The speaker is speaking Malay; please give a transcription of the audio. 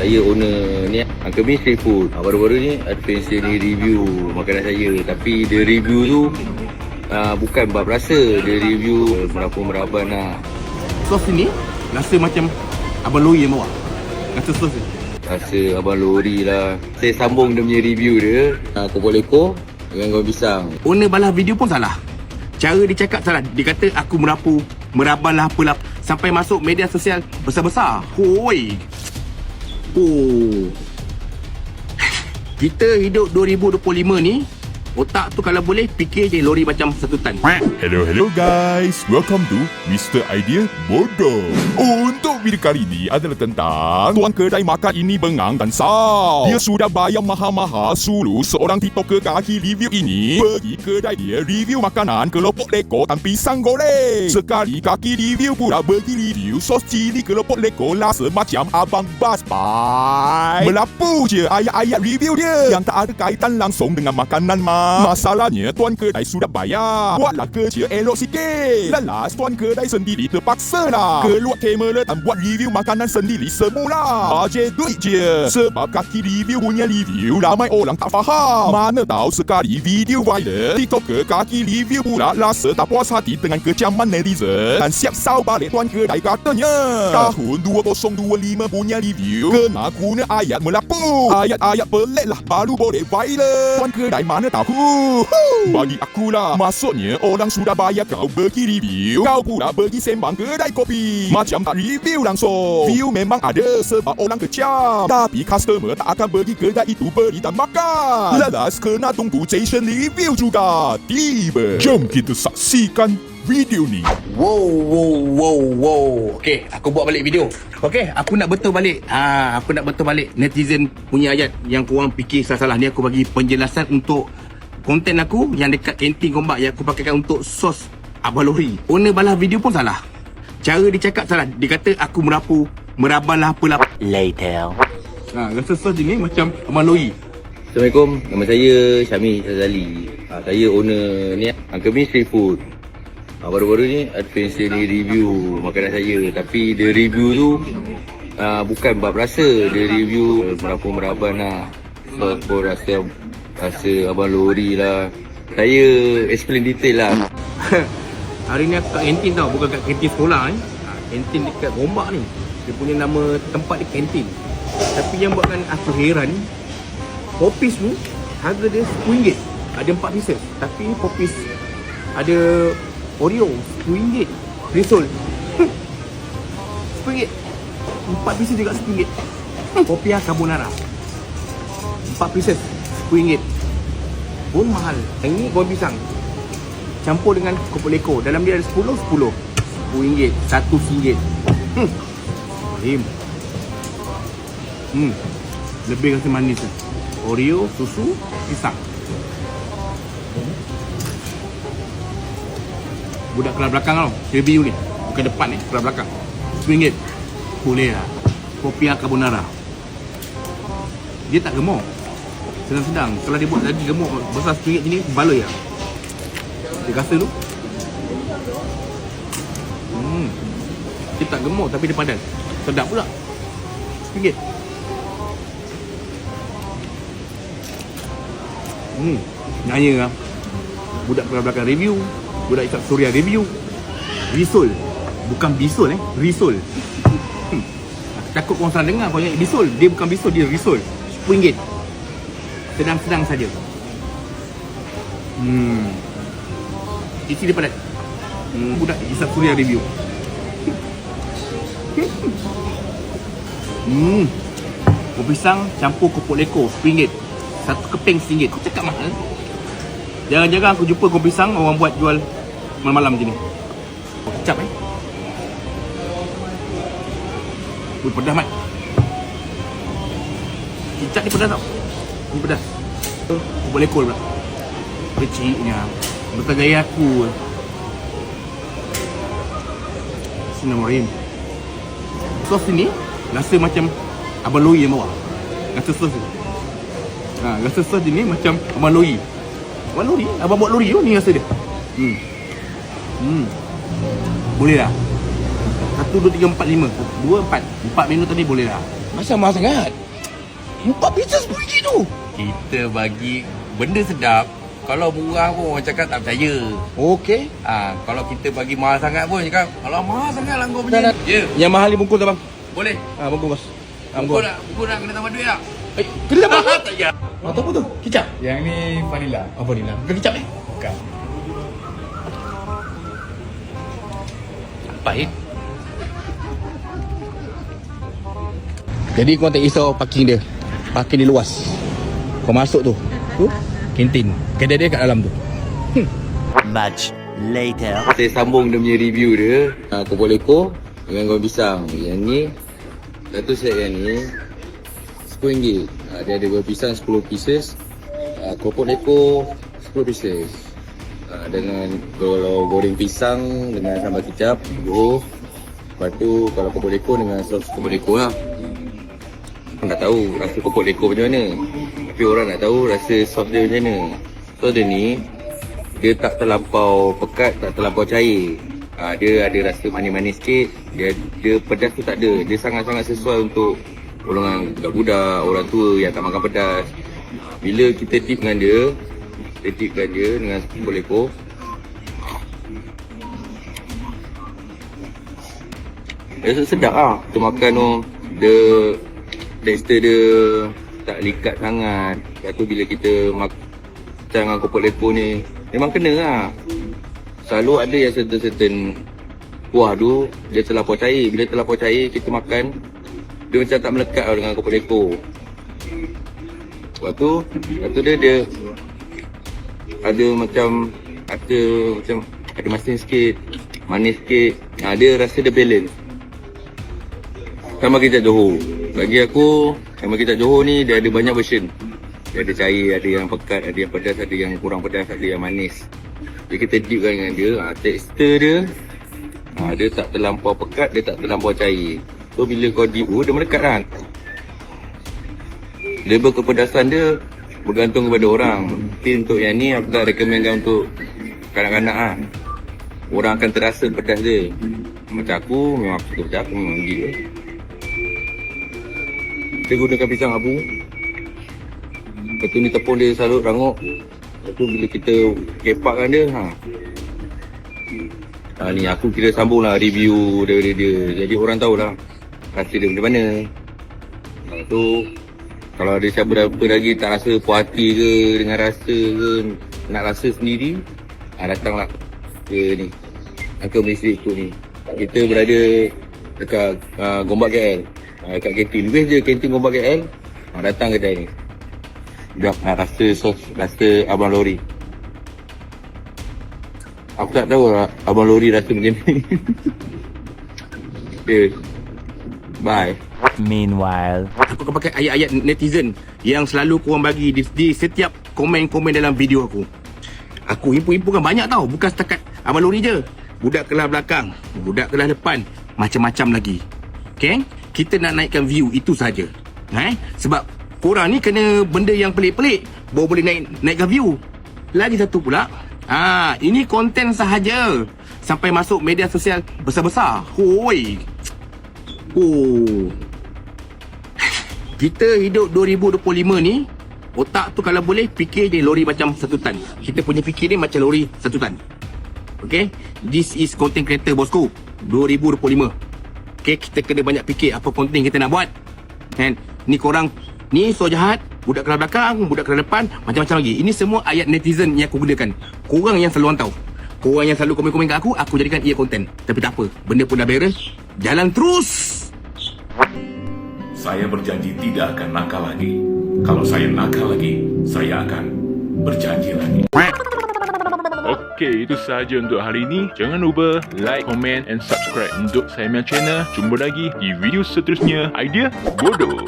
Saya owner ni Uncle Bin Street Food ha, Baru-baru ni Adventure ni review makanan saya Tapi dia review tu uh, Bukan bab rasa Dia review merapa-meraban lah Sos ni rasa macam Abang Loi yang bawa. Rasa sos ni. Rasa abang lori lah Saya sambung dia punya review dia uh, Kopok leko Dengan goreng pisang Owner balas video pun salah. Cara dia cakap salah. Dia kata aku merapu, meraban lah apalah. Sampai masuk media sosial besar-besar. Hoi. Oh. Kita hidup 2025 ni, otak tu kalau boleh fikir je lori macam satu tan. Hello, hello guys. Welcome to Mr. Idea Bodoh. Untuk video kali ini adalah tentang tuan kedai makan ini bengang dan sal. Dia sudah bayar mahal-mahal suruh seorang tiktoker kaki review ini pergi kedai dia review makanan kelopok leko dan pisang goreng. Sekali kaki review pula bagi review sos cili kelopok leko rasa macam abang Bas Pai. Melapu je ayat-ayat review dia yang tak ada kaitan langsung dengan makanan mah. Masalahnya tuan kedai sudah bayar. Buatlah kerja elok sikit. Lalas tuan kedai sendiri terpaksa lah. Keluar kamera dan buat review makanan sendiri semula. Bajet duit je. Sebab kaki review punya review ramai orang tak faham. Mana tahu sekali video viral. TikToker kaki review pula rasa tak puas hati dengan kecaman netizen. Dan siap sau balik tuan kedai katanya. Tahun 2025 punya review kena guna ayat melapu. Ayat-ayat pelik lah baru boleh viral. Tuan kedai mana tahu. Bagi akulah. Maksudnya orang sudah bayar kau bagi review. Kau pula bagi sembang kedai kopi. Macam tak review langsung. View memang ada sebab orang kecam. Tapi customer tak akan pergi kedai itu beri dan makan. Lalas kena tunggu Jason review juga. Tiba. Jom kita saksikan video ni. Wow, wow, wow, wow. Okey, aku buat balik video. Okey, aku nak betul balik. Ha, aku nak betul balik netizen punya ayat yang korang fikir salah-salah ni aku bagi penjelasan untuk konten aku yang dekat kantin gombak yang aku pakaikan untuk sos Abah Lori. Owner balas video pun salah. Cara dia cakap salah. Dia kata aku merapu, meraban lah apalah. Later. Ha, rasa sos ni macam Abang Lori. Assalamualaikum. Nama saya Syami Sazali ha, Saya owner ni Uncle Bin Street Food. Ha, Baru-baru ni Adventure ni review makanan saya. Tapi dia review tu uh, Bukan bab rasa. Dia review merapa-meraban lah. So aku rasa Rasa abang lori lah. Saya explain detail lah Hari ni aku kat kantin tau, bukan kat kantin sekolah eh. Ha, kantin dekat Gombak ni. Dia punya nama tempat dia kantin. Tapi yang buatkan aku heran, popis ni harga dia RM10. Ada 4 pieces. Tapi ni popis ada Oreo RM10. Risol. RM10. 4 pieces juga RM10. Kopi carbonara. 4 pieces RM10. Pun mahal. Yang ni goreng pisang campur dengan kopok leko. Dalam dia ada 10, 10. RM10, satu RM1. Hmm. Rahim. Hmm. Lebih rasa manis lah. Oreo, susu, pisang. Budak kelas belakang tau. Review ni. Bukan depan ni. Kelas belakang. RM10. Boleh lah. Kopi carbonara. Dia tak gemuk. Sedang-sedang. Kalau dia buat lagi gemuk besar RM10 ni, baloi lah. Dia rasa tu? Hmm. Dia tak gemuk tapi dia padan Sedap pula. RM1 Hmm. Nanya lah. Budak belakang review. Budak Isap Surya review. Risol Bukan bisul eh. Risol hmm. Aku Takut korang salah dengar Kau ingat bisul. Dia bukan bisul Dia risol RM10 Sedang-sedang saja. Hmm Isi dia padat. Hmm, Budak Isap Surya review. Hmm. Kopi pisang campur kopok leko RM10 Satu keping RM1 Kau cakap mahal. Jarang-jarang aku jumpa kopi pisang Orang buat jual Malam-malam macam ni. Oh, Kecap eh? Ui pedas mat. Kicap ni pedas tau. Ni pedas. Kopok leko pula. Kecilnya Betul gaya aku. Bismillahirrahmanirrahim. Sos ni Rasa macam Abang Loi yang bawa. Rasa sos ni. Ha, Rasa sos ni macam Abang Loi Abang Lori Abang buat lori tu ni rasa dia? Hmm. Hmm. Boleh lah. Satu, dua, tiga, empat, lima. Satu, dua, empat. Empat menu tadi boleh lah. Asal mahal sangat? Empat pieces RM10 tu. Kita bagi benda sedap. Kalau murah pun orang cakap tak percaya. Okey. Ah, kalau kita bagi mahal sangat pun cakap, kalau mahal sangat lah kau punya. Ya, Yang mahal ni bungkus tak bang? boleh. Ah bungkus bos. Ah, Buku nak, buku nak kena tambah duit tak? Eh, kena tambah apa? tak payah. Ah, tu apa tu? Kicap. Yang ni vanilla. Apa ni lah? Bukan kicap eh? Bukan. Pahit. Jadi kau tak risau parking dia. Parking dia luas. Kau masuk tu. Tu kantin. Kedai dia kat dalam tu. Much later. Saya sambung dia punya review dia. Uh, Kopok leko dengan goreng pisang. Yang ni Satu set yang ni RM10 uh, Dia ada goreng pisang 10 pieces. Uh, Kopok leko 10 pieces. Uh, Dengan Kalau goreng pisang Dengan sambal kicap 10 Lepas tu Kalau kopok leko dengan sos kopok leko lah. Orang tak tahu rasa kopok leko macam mana Tapi orang nak tahu rasa sos dia macam mana Sos dia ni dia tak terlampau pekat, tak terlampau cair. Ha, dia ada rasa manis-manis sikit. Dia, dia pedas tu tak ada. Dia sangat-sangat sesuai untuk golongan budak-budak, orang tua yang tak makan pedas. Bila kita tip dengan dia, kita tipkan dia dengan sepuluh. Dia rasa sedap lah. Kita makan tu, dia texture dia tak likat sangat. Lepas tu bila kita makan dengan kopok lepo ni, memang kena lah. Selalu ada yang certain-certain kuah tu, dia terlampau cair. Bila terlampau cair, kita makan, dia macam tak melekat lah dengan kopok lepo. Lepas tu, lepas tu dia, dia ada macam, ada macam, ada masin sikit, manis sikit. Dia rasa dia balance. Sama kita Johor. Bagi aku, sama kita Johor ni dia ada banyak version. Dia ada cair, ada yang pekat, ada yang pedas, ada yang kurang pedas, ada yang manis. Jadi kita dipkan dengan dia, ha, tekstur dia, ha, dia tak terlampau pekat, dia tak terlampau cair. So bila kau dip, oh, dia melekat kan. Level kepedasan dia bergantung kepada orang. Tapi untuk yang ni aku tak rekomenkan untuk kanak-kanak lah. Orang akan terasa pedas dia. Macam aku, memang aku pedas, aku memang gila. Kita gunakan pisang abu. Lepas tu ni tepung dia salut rangup. Lepas tu bila kita kepakkan dia, ha. Ha ni aku kira sambung lah review daripada dia. Jadi orang tahulah rasa dia macam mana. Lepas tu kalau ada siapa-siapa lagi tak rasa puas hati ke dengan rasa ke nak rasa sendiri, ha, datanglah ke ni. Aku Malaysia tu ni. Kita berada dekat uh, Gombak KL. Ha, dekat kantin. Lebih je kantin Gombak KL. Ha, datang kedai ni. Dah nak rasa sos, rasa Abang Lori. Aku tak tahu lah Abang Lori rasa macam ni. okay. Bye. Meanwhile. Aku akan pakai ayat-ayat netizen yang selalu korang bagi di, di setiap komen-komen dalam video aku. Aku impu-impukan banyak tau. Bukan setakat Abang Lori je. Budak kelas belakang. Budak kelas depan. Macam-macam lagi. Okay? Kita nak naikkan view itu saja. Eh? Sebab korang ni kena benda yang pelik-pelik. Baru boleh naik naikkan view. Lagi satu pula. Ah, ini konten sahaja. Sampai masuk media sosial besar-besar. Hoi. Oh. Kita hidup 2025 ni Otak tu kalau boleh Fikir je lori macam satu tan Kita punya fikir ni macam lori satu tan Okay This is content creator bosku 2025 Okay kita kena banyak fikir Apa konten kita nak buat. Kan? Ni korang Ni so jahat Budak kelas belakang Budak kelas depan Macam-macam lagi. Ini semua ayat netizen yang aku gunakan. Korang yang selalu hantar Korang yang selalu komen-komen kat aku Aku jadikan ia konten Tapi tak apa Benda pun dah beres. Jalan terus! Saya berjanji tidak akan nakal lagi. Kalau saya nakal lagi, saya akan berjanji lagi. Okey, itu sahaja untuk hari ini. Jangan lupa like, comment and subscribe untuk saya punya channel. Jumpa lagi di video seterusnya. Idea bodoh.